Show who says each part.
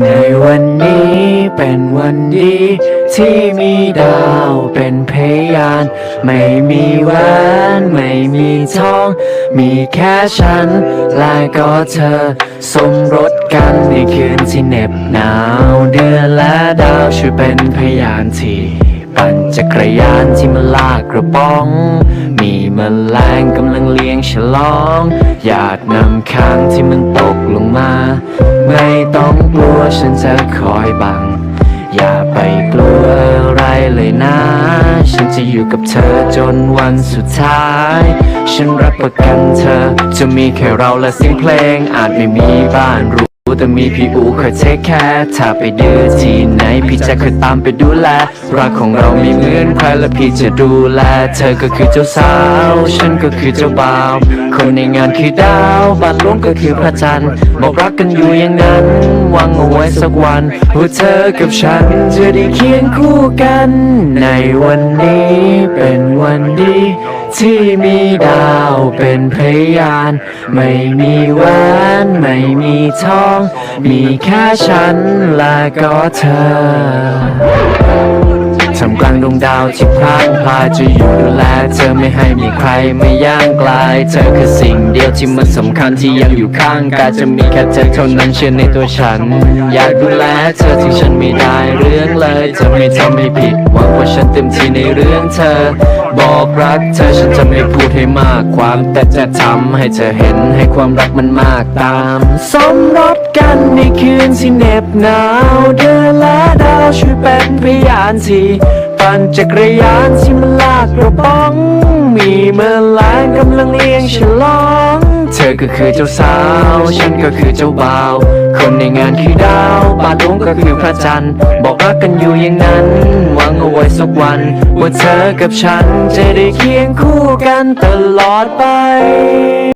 Speaker 1: ในวันนี้เป็นวันดี ที่มีดาวเป็นพยาน ไม่มีแหวนไม่มีทอง มีแค่ฉัน และก็เธอ สมรสกันในคืนที่เหน็บหนาว เดือนและดาวช่วยเป็นพยานที่ ปั่นจักรยานที่มันลากกระป๋อง มีแมลงกำลังเลี้ยงฉลองหยาดน้ำค้างที่มันตกลงมา ไม่ต้องกลัวฉันจะคอยบัง อย่าไปกลัวอะไรเลยนะ ฉันจะอยู่กับเธอจนวันสุดท้าย ฉันรับประกันเธอ จะมีแค่เราและเสียงเพลงอาจไม่มีบ้านรู แต่มีพี่อูคอยเทคแคร์ถ้าไปดื้อที่ไหน พี่จะคอยตามไปดูแล รักของเราไม่เหมือนใครและพี่จะดูแล เธอก็คือเจ้าสาว ฉันก็คือเจ้าบ่าว คนในงานคือดาวบ้านหลวงก็คือพระจันทร์บอกรักกันอยู่อย่างนั้นหวังเอาไว้สักวันว่าเธอกับฉันจะได้เคียงคู่กัน ในวันนี้เป็นวันดีที่มีดาวเป็นพยาน ไม่มีแหวนไม่มีทองมีแค่ฉันและก็เธอทำกลางดวงดาวที่พรางพลายจะอยู่ดูแลเธอไม่ให้มีใครไม่ย่างไกลเธอคือสิ่งเดียวที่มันสำคัญที่ยังอยู่ข้างกายจะมีแค่เธอเท่านั้นเชื่อในตัวฉัน อยากดูแลเธอที่ฉันไม่ได้เรื่องเลยจะไม่ทำให้ผิดหวังว่าฉันเต็มที่ในเรื่องเธอ บอกรักเธอฉันจะไม่พูดให้มากความ แต่จะทำให้เธอเห็นให้ความรักมันมากตาม สมรสกันในคืนที่เหน็บหนาว เดือนและดาวช่วยเป็นพยานที่ปั่นจักรยานที่มันลากกระป๋อง มีเมื่อแรงกำลังเลี้ยงฉลอง เธอก็คือเจ้าสาว ฉันก็คือเจ้าบ่าว คนในงานคือดาวบาทหลวงก็คือพระจันทร์ บอกรักกันอยู่อย่างนั้น หวังเอาไว้สักวันว่าเธอกับฉันจะได้เคียงคู่กันตลอดไป